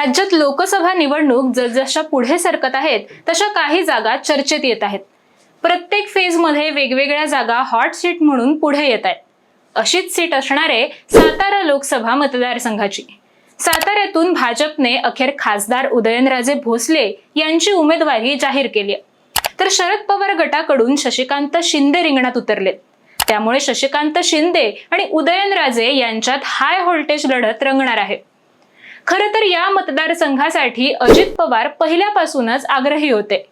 राज्यात लोकसभा निवडणूक जसजशा पुढे सरकत आहेत तशा काही जागा चर्चेत येत आहेत. प्रत्येक फेजमध्ये वेगवेगळ्या जागा हॉट सीट म्हणून पुढे येत आहेत. अशीच सीट असणारे सातारा लोकसभा मतदारसंघाची. साताऱ्यातून भाजपने अखेर खासदार उदयनराजे भोसले यांची उमेदवारी जाहीर केली तर शरद पवार गटाकडून शशिकांत शिंदे रिंगणात उतरलेत. त्यामुळे शशिकांत शिंदे आणि उदयनराजे यांच्यात हाय व्होल्टेज लढत रंगणार आहे. खरं तर या मतदारसंघासाठी अजित पवार पहिल्यापासूनच आग्रही होते.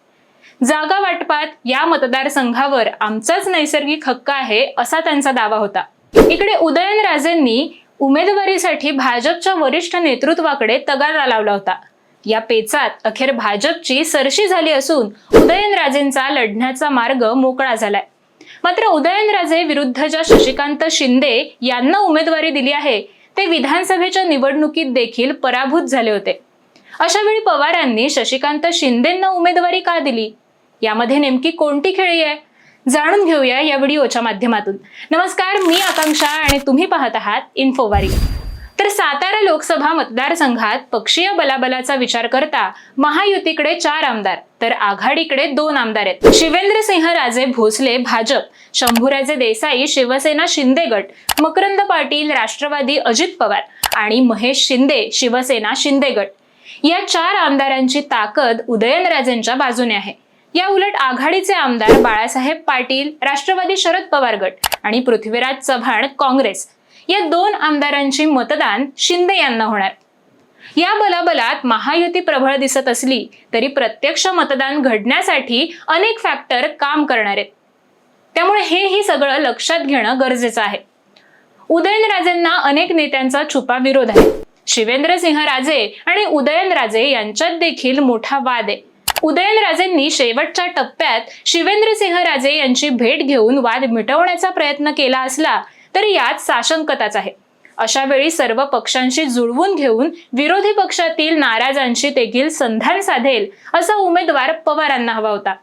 जागा वाटपात या मतदारसंघावर आमचाच नैसर्गिक हक्क आहे असा त्यांचा दावा होता. इकडे उदयनराजेंनी उमेदवारीसाठी भाजपच्या वरिष्ठ नेतृत्वाकडे तगादा लावला होता. या पेचात अखेर भाजपची सरशी झाली असून उदयनराजेंचा लढण्याचा मार्ग मोकळा झालाय. मात्र उदयनराजे विरुद्ध ज्या शशिकांत शिंदे यांना उमेदवारी दिली आहे. ते विधानसभेच्या निवडणुकीत देखील पराभूत झाले होते. अशा वेळी पवारांनी शशिकांत शिंदेंना उमेदवारी का दिली? यामध्ये नेमकी कोणती खेळी आहे? जाणून घेऊया या व्हिडिओच्या माध्यमातून. नमस्कार मी आकांक्षा आणि तुम्ही पाहत आहात इन्फोवारी सातारा लोकसभा मतदारसंघात पक्षीय बलाबलाचा विचार करता महायुतीकडे चार आमदार तर आघाडीकडे दोन आमदार आहेत. शिवेंद्रसिंह राजे भोसले भाजप शंभूराजे देसाई शिवसेना शिंदे गट मकरंद पाटील राष्ट्रवादी अजित पवार आणि महेश शिंदे शिवसेना शिंदे गट. या चार आमदारांची ताकद उदयनराजेंच्या बाजूने आहे. या उलट आघाडीचे आमदार बाळासाहेब पाटील राष्ट्रवादी शरद पवार गट आणि पृथ्वीराज चव्हाण काँग्रेस या दोन आमदारांची मतदान शिंदे यांना होणार. या बलाबलात महायुती प्रबळ दिसत असली तरी प्रत्यक्ष मतदान घडण्यासाठी अनेक फॅक्टर काम करणार आहेत. त्यामुळे हेही सगळं लक्षात घेणं गरजेचं आहे. उदयनराजेंना अनेक नेत्यांचा छुपा विरोध आहे. शिवेंद्रसिंह राजे आणि उदयनराजे यांच्यात देखील मोठा वाद आहे. उदयनराजेंनी शेवटच्या टप्प्यात शिवेंद्रसिंह राजे यांची भेट घेऊन वाद मिटवण्याचा प्रयत्न केला असला तर यात साशंकताच आहे. अशा वेळी सर्व पक्षांशी जुळवून घेऊन विरोधी पक्षातील नाराजांशी देखील संधान साधेल असा उमेदवार पवारांना हवा होता.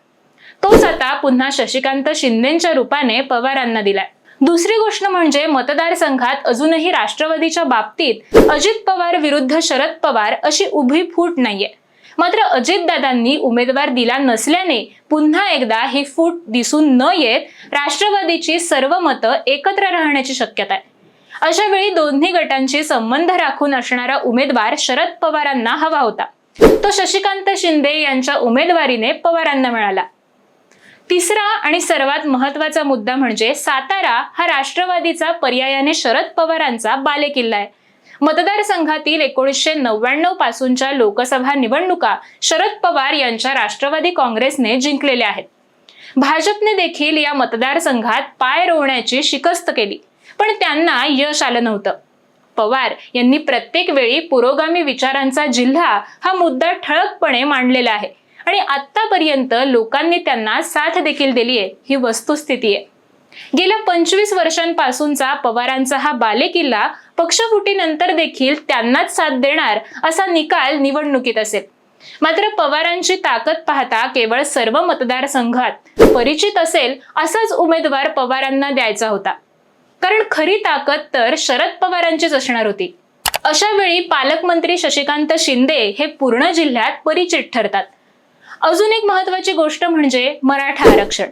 तोच आता पुन्हा शशिकांत शिंदेच्या रूपाने पवारांना दिलाय. दुसरी गोष्ट म्हणजे मतदारसंघात अजूनही राष्ट्रवादीच्या बाबतीत अजित पवार विरुद्ध शरद पवार अशी उभी फूट नाहीये. मात्र अजितदादांनी उमेदवार दिला नसल्याने पुन्हा एकदा ही फूट दिसून न येत राष्ट्रवादीची सर्व मतं एकत्र राहण्याची शक्यता आहे. अशा वेळी दोन्ही गटांशी संबंध राखून असणारा उमेदवार शरद पवारांना हवा होता. तो शशिकांत शिंदे यांच्या उमेदवारीने पवारांना मिळाला. तिसरा आणि सर्वात महत्त्वाचा मुद्दा म्हणजे सातारा हा राष्ट्रवादीचा पर्यायाने शरद पवारांचा बालेकिल्ला आहे. मतदारसंघातील एकोणीसशे नव्याण्णव पासूनच्या लोकसभा निवडणुका शरद पवार यांच्या राष्ट्रवादी काँग्रेसने जिंकलेल्या आहेत. भाजपने देखील या मतदारसंघात पाय रोवण्याची शिकस्त केली पण त्यांना यश आलं नव्हतं. पवार यांनी प्रत्येक वेळी पुरोगामी विचारांचा जिल्हा हा मुद्दा ठळकपणे मांडलेला आहे आणि आतापर्यंत लोकांनी त्यांना साथ देखील दिली आहे ही वस्तुस्थिती आहे. गेल्या पंचवीस वर्षांपासूनचा पवारांचा हा बालेकिल्ला पक्षफुटीनंतर देखील त्यांनाच साथ देणार असा निकाल निवडणुकीत असेल. मात्र पवारांची ताकद पाहता केवळ सर्व मतदारसंघात परिचित असेल असाच उमेदवार पवारांना द्यायचा होता. कारण खरी ताकद तर शरद पवारांचीच असणार होती. अशा वेळी पालकमंत्री शशिकांत शिंदे हे पूर्ण जिल्ह्यात परिचित ठरतात. अजून एक महत्वाची गोष्ट म्हणजे मराठा आरक्षण.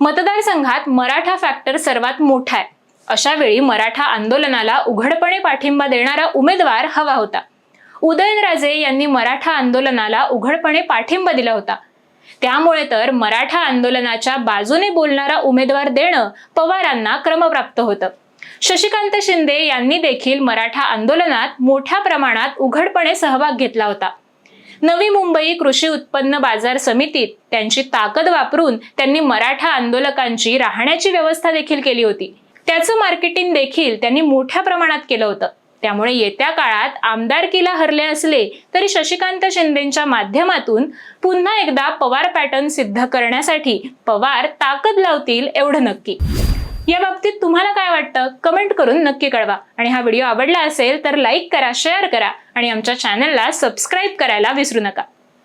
मतदारसंघात मराठा फॅक्टर सर्वात मोठा आहे. अशा वेळी मराठा आंदोलनाला उघडपणे पाठिंबा देणारा उमेदवार हवा होता. उदयनराजे यांनी मराठा आंदोलनाला उघडपणे पाठिंबा दिला होता. त्यामुळे तर मराठा आंदोलनाच्या बाजूने बोलणारा उमेदवार देणं पवारांना क्रमप्राप्त होतं. शशिकांत शिंदे यांनी देखील मराठा आंदोलनात मोठ्या प्रमाणात उघडपणे सहभाग घेतला होता. नवी मुंबई कृषी उत्पन्न बाजार समितीत त्यांची ताकद वापरून त्यांनी मराठा आंदोलकांची राहण्याची व्यवस्था देखील केली होती. त्याचं मार्केटिंग देखील त्यांनी मोठ्या प्रमाणात केलं होतं. त्यामुळे येत्या काळात आमदारकीला हरले असले तरी शशिकांत शिंदेच्या माध्यमातून पुन्हा एकदा पवार पॅटर्न सिद्ध करण्यासाठी पवार ताकद लावतील एवढं नक्की. या बाबतीत तुम्हाला काय वाटतं? कमेंट करून नक्की कळवा. आणि हा व्हिडिओ आवडला असेल तर लाईक करा शेअर करा आणि आमच्या चॅनलला सबस्क्राईब करायला विसरू नका.